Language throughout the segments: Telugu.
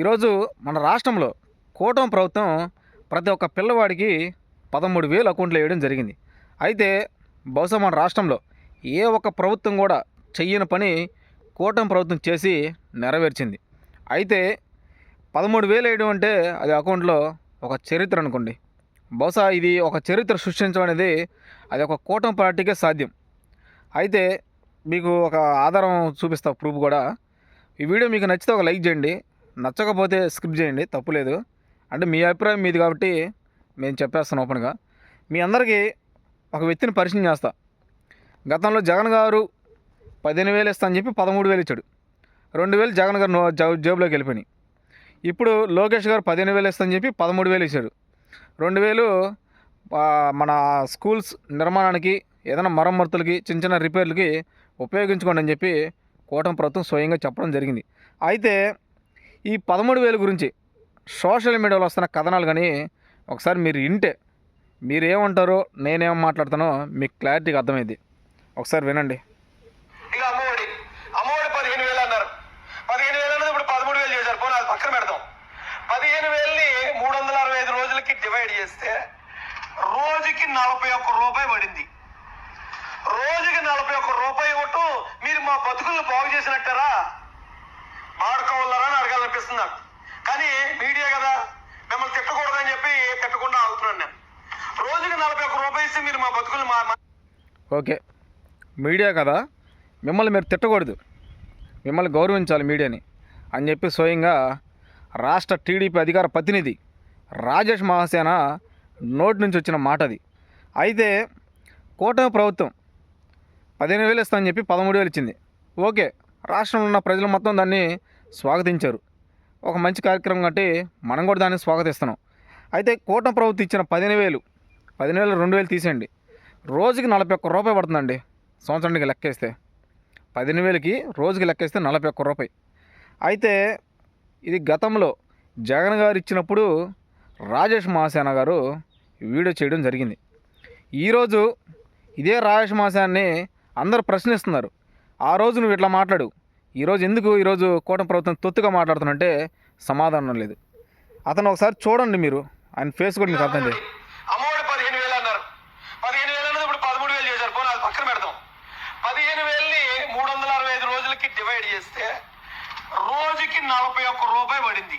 ఈరోజు మన రాష్ట్రంలో కూటమి ప్రభుత్వం ప్రతి ఒక్క పిల్లవాడికి పదమూడు వేలు అకౌంట్లో వేయడం జరిగింది. అయితే బహుశా మన రాష్ట్రంలో ఏ ఒక్క ప్రభుత్వం కూడా చెయ్యని పని కూటమి ప్రభుత్వం చేసి నెరవేర్చింది. అయితే పదమూడు వేలు వేయడం అంటే అది అకౌంట్లో ఒక చరిత్ర అనుకోండి. బహుశా ఇది ఒక చరిత్ర సృష్టించడం అనేది అది ఒక కూటమి పార్టీకే సాధ్యం. అయితే మీకు ఒక ఆధారం చూపిస్తా ప్రూఫ్ కూడా. ఈ వీడియో మీకు నచ్చితే ఒక లైక్ చేయండి. నచ్చకపోతే స్కిప్ చేయండి తప్పులేదు అంటే మీ అభిప్రాయం మీది కాబట్టి మేము చెప్పేస్తాను ఓపెన్గా మీ అందరికీ ఒక వ్యక్తిని పరిచయం చేస్తా. గతంలో జగన్ గారు పదిహేను వేలు ఇస్తా అని చెప్పి పదమూడు వేలు ఇచ్చాడు. రెండు వేలు జగన్ గారు నో- జేబులోకి వెళ్ళిపోయినాయి. ఇప్పుడు లోకేష్ గారు పదిహేను వేలు ఇస్తా అని చెప్పి పదమూడు వేలు ఇచ్చాడు. రెండు వేలు మన స్కూల్స్ నిర్మాణానికి ఏదైనా మరమ్మతులకి చిన్న చిన్న రిపేర్లకి ఉపయోగించుకోండి అని చెప్పి కూటమి ప్రభుత్వం స్వయంగా చెప్పడం జరిగింది. అయితే ఈ పదమూడు వేలు గురించి సోషల్ మీడియాలో వస్తున్న కథనాలు కానీ ఒకసారి మీరు వింటే మీరు ఏమంటారో నేనేం మాట్లాడుతానో మీకు క్లారిటీగా అర్థమైంది ఒకసారి వినండి. ఇక అమ్మఒడి. అమ్మఒడి పదిహేను వేలు అన్నారు. పదిహేను వేలు అన్నది ఇప్పుడు పదమూడు వేలు చేశారు. పోనీ అది పక్కన పెడతాం పదిహేను వేలని మూడు వందల అరవై ఐదు రోజులకి డివైడ్ చేస్తే రోజుకి నలభై ఒక్క రూపాయి పడింది. రోజుకి నలభై ఒక్క రూపాయి కొట్టు మీరు మా బతుకులను బాగు చేసినట్టారా? అని కానీ మీడియా కదా మిమ్మల్ని తిట్టకూడదని చెప్పి తిట్టకుండా అవుతున్నాను నేను. రోజుకి నలభై ఒక్క రూపాయి ఇస్తే మీరు మా బతుకులు మా- ఓకే. మీడియా కదా మిమ్మల్ని మీరు తిట్టకూడదు. మిమ్మల్ని గౌరవించాలి మీడియాని. అని చెప్పి స్వయంగా రాష్ట్ర టీడీపీ అధికార ప్రతినిధి రాజేష్ మహాసేన నోటి నుంచి వచ్చిన మాట అది. అయితే కూటమి ప్రభుత్వం పదిహేను వేలు ఇస్తామని చెప్పి పదమూడు వేలు ఇచ్చింది. ఓకే రాష్ట్రంలో ఉన్న ప్రజలు మొత్తం దాన్ని స్వాగతించారు. ఒక మంచి కార్యక్రమం అంటే మనం కూడా దాన్ని స్వాగతిస్తున్నాం. అయితే కూటమి ప్రభుత్వం ఇచ్చిన పదిహేను వేలు పదిహేను వేలు రెండు వేలు తీసేయండి. రోజుకి నలభై ఒక్క రూపాయి పడుతుందండి సంవత్సరానికి లెక్కేస్తే. పదిహేను వేలకి రోజుకి లెక్కేస్తే నలభై ఒక్క రూపాయి. అయితే ఇది గతంలో జగన్ గారు ఇచ్చినప్పుడు రాజేష్ మహాసేన గారు వీడియో చేయడం జరిగింది. ఈరోజు ఇదే రాజేష్ మహాసేనాన్ని అందరూ ప్రశ్నిస్తున్నారు. ఆ రోజు నువ్వు ఇట్లా మాట్లాడు. ఈరోజు ఎందుకు ఈరోజు కూటమి ప్రభుత్వం తొత్తుగా మాట్లాడుతున్నంటే సమాధానం లేదు. అతను ఒకసారి చూడండి మీరు. ఆయన ఫేస్ కూడా మీకు అర్థం చేయండి పదిహేను వేలు అన్నారు. పదిహేను వేలు అన్నది ఇప్పుడు పదమూడు వేలు చేశారు. పోనీ అది పక్కన పెడదాం. పదిహేను వేలని మూడు వందల అరవై ఐదు రోజులకి డివైడ్ చేస్తే రోజుకి నలభై ఒక్క రూపాయి పడింది.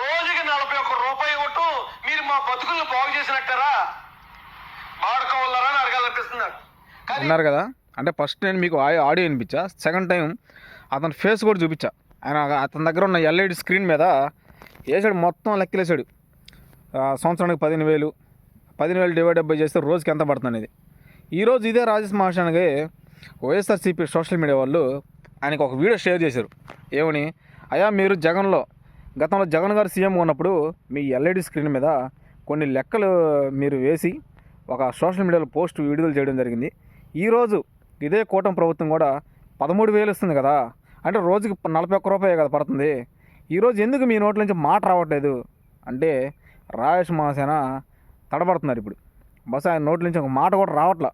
రోజుకి నలభై ఒక్క రూపాయి కొట్టు మీరు మా బతుకులను బాగు చేసినట్టారా? వాడుకోవాలరా అని కానీ విన్నారు కదా? అంటే ఫస్ట్ నేను మీకు ఆ- ఆడియో వినిపించా. సెకండ్ టైం అతని ఫేస్ కూడా చూపించా. ఆయన అతని దగ్గర ఉన్న ఎల్ఈడి స్క్రీన్ మీద వేసాడు మొత్తం లెక్కలేసాడు. సంవత్సరానికి పదిహేను వేలు. పదిహేను వేలు డివైడ్ బై చేస్తే రోజుకి ఎంత పడుతుంది అనేది. ఈరోజు ఇదే రాజేష్ మహాశానికి వైఎస్ఆర్సీపీ సోషల్ మీడియా వాళ్ళు ఆయనకు ఒక వీడియో షేర్ చేశారు. ఏమని? అయ్యా మీరు జగన్లో గతంలో జగన్ గారు సీఎం ఉన్నప్పుడు మీ ఎల్ఈడి స్క్రీన్ మీద కొన్ని లెక్కలు మీరు వేసి ఒక సోషల్ మీడియాలో పోస్ట్ విడుదల చేయడం జరిగింది. ఈరోజు ఇదే కూటమి ప్రభుత్వం కూడా పదమూడు వేలు ఇస్తుంది కదా. అంటే రోజుకి నలభై ఒక్క రూపాయే కదా పడుతుంది. ఈరోజు ఎందుకు మీ నోట్ల నుంచి మాట రావట్లేదు? అంటే రాజేష్ మహాసేన తడబడుతున్నారు ఇప్పుడు. బస్ ఆయన నోట్ల నుంచి ఒక మాట కూడా రావట్లా.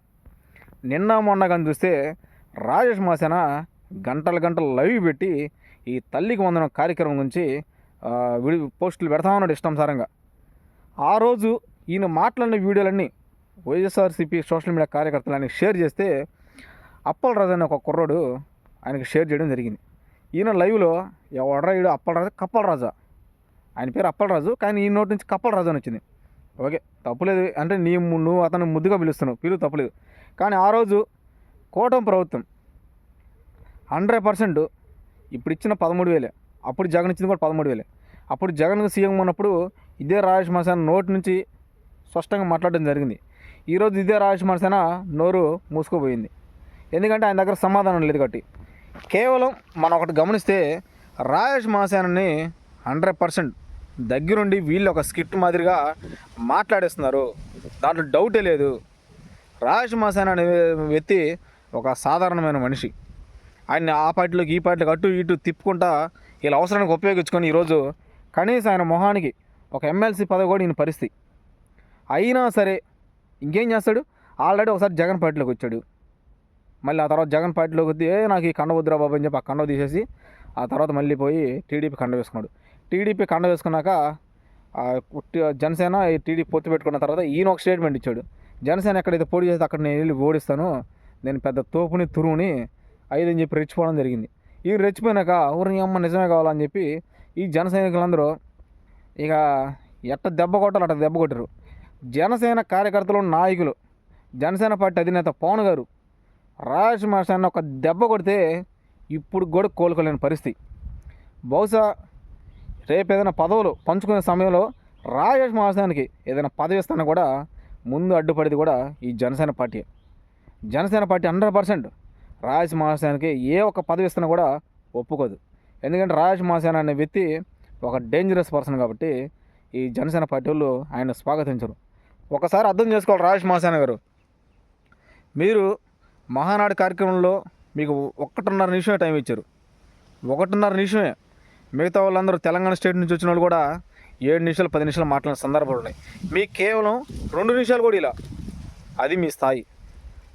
నిన్న మొన్న కానీ చూస్తే రాజేష్ మహాసేన గంటలు గంటలు లైవ్ పెట్టి ఈ తల్లికి వందనం కార్యక్రమం గురించి విడి పోస్టులు పెడతామన్నాడు ఇష్టం ఇష్టానుసారంగా ఆ రోజు ఈయన మాట్లాడిన వీడియోలన్నీ వైఎస్ఆర్సీపీ సోషల్ మీడియా కార్యకర్తలని షేర్ చేస్తే అప్పలరాజు అనే ఒక కుర్రోడు ఆయనకి షేర్ చేయడం జరిగింది. ఈయన లైవ్లో ఎవడరా ఈడు అప్పల్ కప్పల్ రాజా. ఆయన పేరు అప్పల్ రాజు కానీ ఈ నోటి నుంచి కప్పలరాజు అని వచ్చింది. ఓకే తప్పులేదు. అంటే నీ నువ్వు అతను ముద్దుగా పిలుస్తున్నావు. పిలువు తప్పులేదు. కానీ ఆ రోజు కోటం ప్రభుత్వం హండ్రెడ్ పర్సెంట్ ఇప్పుడు ఇచ్చిన పదమూడు వేలే. అప్పుడు జగన్ ఇచ్చింది కూడా పదమూడు వేలే. అప్పుడు జగన్ సీఎం ఉన్నప్పుడు ఇదే రాజేష్ మహాసేన నోటి నుంచి స్పష్టంగా మాట్లాడడం జరిగింది. ఈరోజు ఇదే రాజేష్ మహాసేన నోరు మూసుకోపోయింది. ఎందుకంటే ఆయన దగ్గర సమాధానం లేదు కాబట్టి. కేవలం మనం ఒకటి గమనిస్తే రాజేష్ మహాసేనని హండ్రెడ్ పర్సెంట్ దగ్గరుండి వీళ్ళు ఒక స్క్రిప్ట్ మాదిరిగా మాట్లాడేస్తున్నారు. దాంట్లో డౌటే లేదు. రాజేష్ మహాసేన అనే వ్యక్తి ఒక సాధారణమైన మనిషి. ఆయన ఆ పార్టీలోకి ఈ పార్టీలోకి అటు ఇటు తిప్పుకుంటా వీళ్ళ అవసరానికి ఉపయోగించుకొని ఈరోజు కనీసం ఆయన మొహానికి ఒక ఎమ్మెల్సీ పదవి కూడా ఈయన పరిస్థితి. అయినా సరే ఇంకేం చేస్తాడు? ఆల్రెడీ ఒకసారి జగన్ పార్టీలోకి వచ్చాడు. మళ్ళీ ఆ తర్వాత జగన్ పార్టీలోకి వద్ది ఏ నాకు ఈ కండ వద్దురా బాబు అని చెప్పి ఆ కండ తీసేసి ఆ తర్వాత మళ్ళీ పోయి టీడీపీ కండ వేసుకున్నాడు. టీడీపీ కండ వేసుకున్నాక జనసేన ఈ టీడీపీ పొత్తు పెట్టుకున్న తర్వాత ఈయన ఒక స్టేట్మెంట్ ఇచ్చాడు. జనసేన ఎక్కడైతే పోటీ చేస్తే అక్కడ నేను వెళ్ళి ఓడిస్తాను నేను పెద్ద తోపుని తురుముని ఐదు అని చెప్పి రెచ్చిపోవడం జరిగింది. ఈ రెచ్చిపోయినాక ఊరిని అమ్మ నిజమే కావాలని చెప్పి ఈ జన సైనికులందరూ ఇక ఎట్ట దెబ్బ కొట్టాలి అట్ట దెబ్బ కొట్టరు జనసేన కార్యకర్తలు నాయకులు జనసేన పార్టీ అధినేత పవన్ గారు రాజేష్ మాస్టర్ని ఒక దెబ్బ కొడితే ఇప్పుడు కూడా కోలుకోలేని పరిస్థితి. బహుశా రేపు ఏదైనా పదవులు పంచుకునే సమయంలో రాజేష్ మాసానికి ఏదైనా పదవి ఇస్తానా కూడా ముందు అడ్డుపడేది కూడా ఈ Janasena party. Janasena party hundred percent Rajesh మాసానికి ఏ ఒక్క పదవి ఇస్తున్నా కూడా ఒప్పుకోదు. ఎందుకంటే రాజేష్ మాసాన్ అనే వ్యక్తి ఒక డేంజరస్ పర్సన్ కాబట్టి ఈ జనసేన పార్టీ వాళ్ళు ఆయన స్వాగతించరు. ఒకసారి అర్థం చేసుకోవాలి రాజేష్ మాసాన గారు. మీరు మహానాడు కార్యక్రమంలో మీకు ఒక్కటిన్నర నిమిషమే టైం ఇచ్చారు. ఒకటిన్నర నిమిషమే. మిగతా వాళ్ళందరూ తెలంగాణ స్టేట్ నుంచి వచ్చిన వాళ్ళు కూడా ఏడు నిమిషాలు పది నిమిషాలు మాట్లాడిన సందర్భాలు ఉన్నాయి. మీకు కేవలం రెండు నిమిషాలు కూడా ఇలా. అది మీ స్థాయి.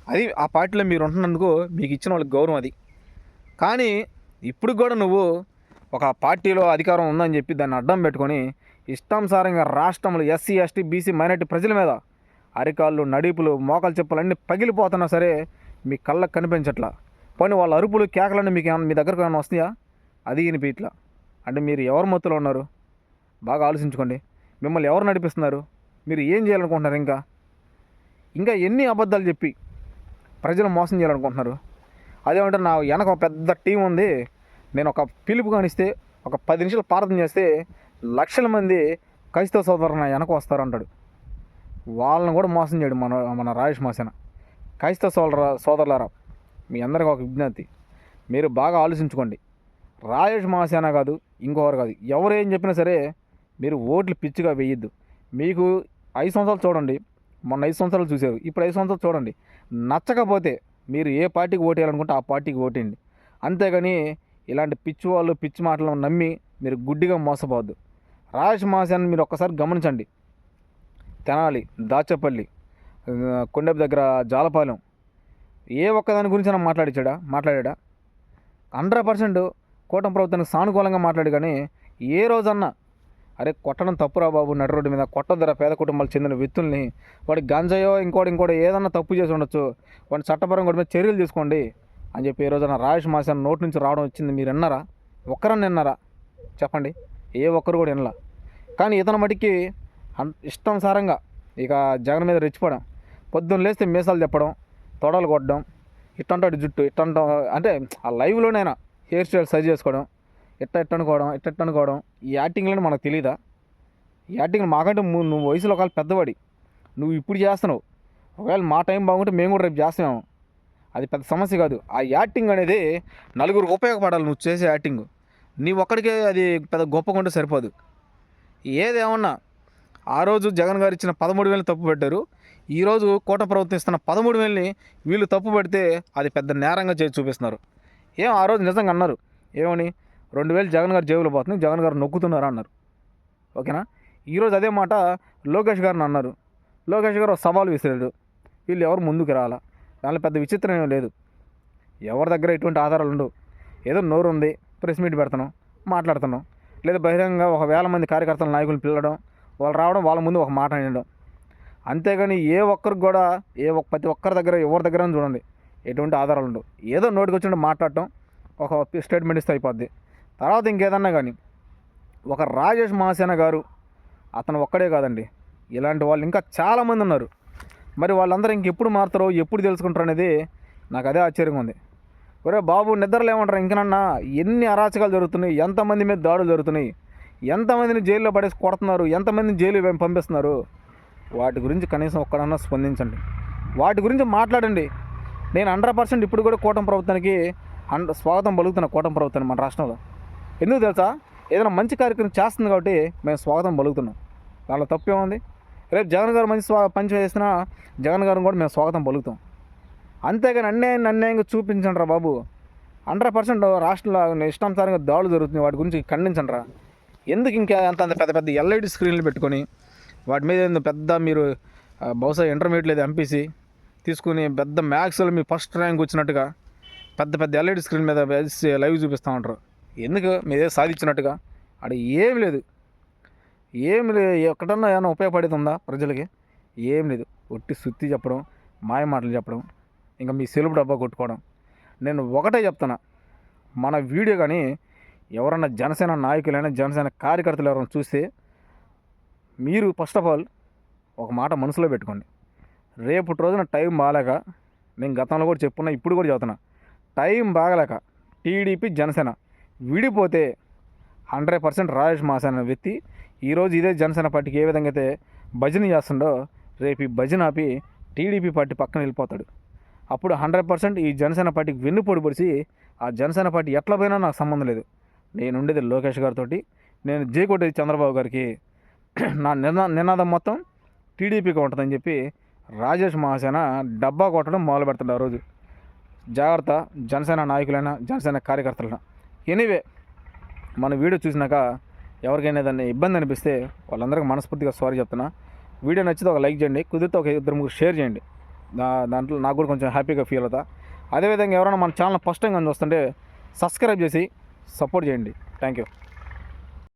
అది ఆ పార్టీలో మీరు ఉంటున్నందుకు మీకు ఇచ్చిన వాళ్ళకి గౌరవం అది. కానీ ఇప్పుడు కూడా నువ్వు ఒక పార్టీలో అధికారం ఉందని చెప్పి దాన్ని అడ్డం పెట్టుకొని ఇష్టానుసారంగా రాష్ట్రంలో ఎస్సీ ఎస్టీ బీసీ మైనార్టీ ప్రజల మీద అరికాళ్ళు నడిపులు మోకాలు చెప్పులు అన్నీ పగిలిపోతున్నా సరే మీ కళ్ళకు కనిపించట్లా. పోనీ వాళ్ళ అరుపులు కేకలన్నీ మీకు ఏమైనా మీ దగ్గరకు ఏమైనా వస్తాయా? అది వినిపించట్లా అంటే మీరు ఎవరి మత్తులో ఉన్నారు? బాగా ఆలోచించుకోండి. మిమ్మల్ని ఎవరు నడిపిస్తున్నారు? మీరు ఏం చేయాలనుకుంటున్నారు ఇంకా? ఇంకా ఎన్ని అబద్ధాలు చెప్పి ప్రజలు మోసం చేయాలనుకుంటున్నారు? అదేమంటే నా వెనక ఒక పెద్ద టీం ఉంది. నేను ఒక పిలుపు కానిస్తే ఒక పది నిమిషాలు ప్రార్థన చేస్తే లక్షల మంది క్రైస్తవ సోదరులు నా వెనక వస్తారు అంటాడు వాళ్ళని కూడా మోసం చేయడు మన మన రాజేష్ మాసేన. క్రైస్తవ సోదర సోదరులారా మీ అందరికీ ఒక విజ్ఞప్తి. మీరు బాగా ఆలోచించుకోండి. రాజేష్ మహాసేన కాదు ఇంకొకరు కాదు ఎవరు ఏం చెప్పినా సరే మీరు ఓట్లు పిచ్చిగా వేయద్దు. మీకు ఐదు సంవత్సరాలు చూడండి మొన్న ఐదు సంవత్సరాలు చూసారు ఇప్పుడు ఐదు సంవత్సరాలు చూడండి. నచ్చకపోతే మీరు ఏ పార్టీకి ఓటేయాలనుకుంటే ఆ పార్టీకి ఓటేయండి. అంతేగాని ఇలాంటి పిచ్చి వాళ్ళు పిచ్చి మాటలను నమ్మి మీరు గుడ్డిగా మోసపోవద్దు. రాజేష్ మహాసేన మీరు ఒక్కసారి గమనించండి. తెనాలి దాచపల్లి కొండపు దగ్గర జాలపాలెం. ఏ ఒక్కదాని గురించి అయినా మాట్లాడించాడా మాట్లాడా హండ్రెడ్ పర్సెంట్ కూటమి ప్రభుత్వానికి సానుకూలంగా మాట్లాడు కానీ ఏ రోజన్నా అరే కొట్టడం తప్పురా బాబు నడు రోడ్డు మీద కొట్టొద్దురా పేద కుటుంబాలకు చెందిన వ్యక్తుల్ని. వాడి గంజాయో ఇంకోటి ఇంకోటి ఏదన్నా తప్పు చేసి ఉండొచ్చు. వాడిని చట్టపరంగా వాడి మీద చర్యలు తీసుకోండి అని చెప్పి ఏ రోజున రాజేష్ మాసాన్ నోటి నుంచి రావడం వచ్చింది. మీరు విన్నారా? ఒక్కరన్నా విన్నారా? చెప్పండి. ఏ ఒక్కరు కూడా వినలా. కానీ ఇతను మటుకి ఇష్టం ఇష్టానుసారంగా ఇక జగన్ మీద రెచ్చిపోవడం. పొద్దున్న లేస్తే మీసాలు చెప్పడం తొడలు కొట్టడం ఇట్టంటాడు జుట్టు ఇట్టంట అంటే ఆ లైవ్లోనైనా హెయిర్ స్టైల్ సరి చేసుకోవడం ఇట్ట ఇట్ట అనుకోవడం ఇట్ట ఇట్ట అనుకోవడం ఈ యాక్టింగ్లో మనకు తెలియదా ఈ యాక్టింగ్ మాకంటే ము- నువ్వు వయసులో ఒకవేళ పెద్దవాడి నువ్వు ఇప్పుడు చేస్తున్నావు ఒకవేళ మా టైం బాగుంటే మేము కూడా రేపు చేస్తాము అది పెద్ద సమస్య కాదు. ఆ యాక్టింగ్ అనేది నలుగురికి ఉపయోగపడాలి నువ్వు చేసే యాక్టింగ్. నీ ఒక్కడికే అది పెద్ద గొప్పగా ఉంటే సరిపోదు. ఏదేమన్నా ఆ రోజు జగన్ గారు ఇచ్చిన పదమూడు వేలు తప్పు పెట్టారు ఈరోజు కోట ప్రభుత్వం ఇస్తున్న పదమూడు వేలని వీళ్ళు తప్పు పెడితే అది పెద్ద నేరంగా చేసి చూపిస్తున్నారు. ఏం ఆ రోజు నిజంగా అన్నారు? ఏమని? రెండు వేలు జగన్ గారు జేబులో పోతుంది జగన్ గారు నొక్కుతున్నారు అన్నారు. ఓకేనా? ఈరోజు అదే మాట లోకేష్ గారిని అన్నారు. లోకేష్ గారు సవాలు సవాల్ విసిరాడు. వీళ్ళు ఎవరు ముందుకు రాలా? దానిలో పెద్ద విచిత్రం ఏం లేదు. ఎవరి దగ్గర ఎటువంటి ఆధారాలు ఉండవు. ఏదో నోరు ఉంది ప్రెస్ మీట్ పెడుతున్నాం మాట్లాడుతున్నాం. లేదా బహిరంగంగా ఒక వేల మంది కార్యకర్తల నాయకులు పిల్లడం వాళ్ళు రావడం వాళ్ళ ముందు ఒక మాట అనడం. అంతేగాని ఏ ఒక్కరికి కూడా ఏ ఒక్క ప్రతి ఒక్కరి దగ్గర ఎవరి దగ్గర చూడండి ఎటువంటి ఆధారాలు ఉండవు. ఏదో నోటికి వచ్చినట్టు మాట్లాడటం ఒక స్టేట్మెంట్ ఇస్తే అయిపోద్ది. తర్వాత ఇంకేదన్నా కానీ ఒక రాజేష్ మహాసేన గారు అతను ఒక్కడే కాదండి. ఇలాంటి వాళ్ళు ఇంకా చాలామంది ఉన్నారు. మరి వాళ్ళందరూ ఇంకెప్పుడు మారుతారో ఎప్పుడు తెలుసుకుంటారు అనేది నాకు అదే ఆశ్చర్యంగా ఉంది. ఒరే బాబు నిద్రలు ఏమంటారు ఇంకనన్నా ఎన్ని అరాచకాలు జరుగుతున్నాయి ఎంతమంది మీద దాడులు జరుగుతున్నాయి ఎంతమందిని జైల్లో పడేసి కొడుతున్నారు ఎంతమందిని జైలు పంపిస్తున్నారు? వాటి గురించి కనీసం ఒక్కడన్నా స్పందించండి. వాటి గురించి మాట్లాడండి. నేను హండ్రెడ్ పర్సెంట్ ఇప్పుడు కూడా కూటమి ప్రభుత్వానికి హండ్రెడ్ స్వాగతం పలుకుతున్నా కూటమి ప్రభుత్వాన్ని మన రాష్ట్రంలో. ఎందుకు తెలుసా? ఏదైనా మంచి కార్యక్రమం చేస్తుంది కాబట్టి మేము స్వాగతం పలుకుతున్నాం. దానిలో తప్పేముంది? రేపు జగన్ గారు మంచి స్వా పని చేసినా జగన్ గారు కూడా మేము స్వాగతం పలుకుతాం. అంతేగాని అన్యాయం అన్యాయంగా చూపించండి రా బాబు. హండ్రెడ్ పర్సెంట్ రాష్ట్రంలో ఇష్టానుసారంగా దాడులు జరుగుతున్నాయి. వాటి గురించి ఖండించండి రా. ఎందుకు ఇంకా అంత అంత పెద్ద పెద్ద ఎల్ఐడి స్క్రీన్లు పెట్టుకొని వాటి మీద ఏందో పెద్ద మీరు బహుశా ఇంటర్మీడియట్ లేదా ఎంపీసీ తీసుకుని పెద్ద మ్యాథ్స్లో మీ ఫస్ట్ ర్యాంక్ వచ్చినట్టుగా పెద్ద పెద్ద ఎల్ఈడి స్క్రీన్ మీద లైవ్ చూపిస్తూ ఉంటారు. ఎందుకు? మీదే సాధించినట్టుగా. అక్కడ ఏమి లేదు. ఏమి లేదు ఎక్కడన్నా ఏమైనా ఉపయోగపడేది ఉందా ప్రజలకి? ఏం లేదు. ఒట్టి సుత్తి చెప్పడం మాయ మాటలు చెప్పడం ఇంకా మీ సెలుపు డబ్బా కొట్టుకోవడం. నేను ఒకటే చెప్తున్నా. మన వీడియో కానీ ఎవరన్నా జనసేన నాయకులైనా జనసేన కార్యకర్తలు ఎవరైనా చూస్తే మీరు ఫస్ట్ ఆఫ్ ఆల్ ఒక మాట మనసులో పెట్టుకోండి. రేపటి రోజున టైం బాగాలేక నేను గతంలో కూడా చెప్పున్నా ఇప్పుడు కూడా చదువుతున్నా. టైం బాగలేక టీడీపీ జనసేన విడిపోతే హండ్రెడ్ పర్సెంట్ రాజేష్ మాసేన అనే వ్యక్తి ఈరోజు ఇదే జనసేన పార్టీకి ఏ విధంగా అయితే భజన చేస్తుండో రేపు ఈ భజన ఆపి టీడీపీ పార్టీ పక్కన వెళ్ళిపోతాడు. అప్పుడు హండ్రెడ్ పర్సెంట్ ఈ జనసేన పార్టీకి వెన్నుపోటు పొడిచి ఆ జనసేన పార్టీ ఎట్లా పోయినా నాకు సంబంధం లేదు. నేను ఉండేది లోకేష్ గారితో నేను జేకొట్టేది చంద్రబాబు గారికి నా నినా నినాదం మొత్తం టీడీపీకి ఉంటుందని చెప్పి రాజేష్ మహాసేన డబ్బా కొట్టడం మొదలు పెడతాడు ఆ రోజు. జాగ్రత్త జనసేన నాయకులైనా జనసేన కార్యకర్తలైనా. ఎనీవే మన వీడియో చూసినాక ఎవరికైనా దాన్ని ఇబ్బంది అనిపిస్తే వాళ్ళందరికీ మనస్ఫూర్తిగా సారీ చెప్తున్నా. వీడియో నచ్చితే ఒక లైక్ చేయండి కుదిరితే ఒక ఇద్దరు ముగ్గురు షేర్ చేయండి. దా దాంట్లో నాకు కూడా కొంచెం హ్యాపీగా ఫీల్ అవుతా. అదేవిధంగా ఎవరైనా మన ఛానల్ ఫస్ట్ టైం కానీ చూస్తుంటే సబ్స్క్రైబ్ చేసి సపోర్ట్ చేయండి. Thank you.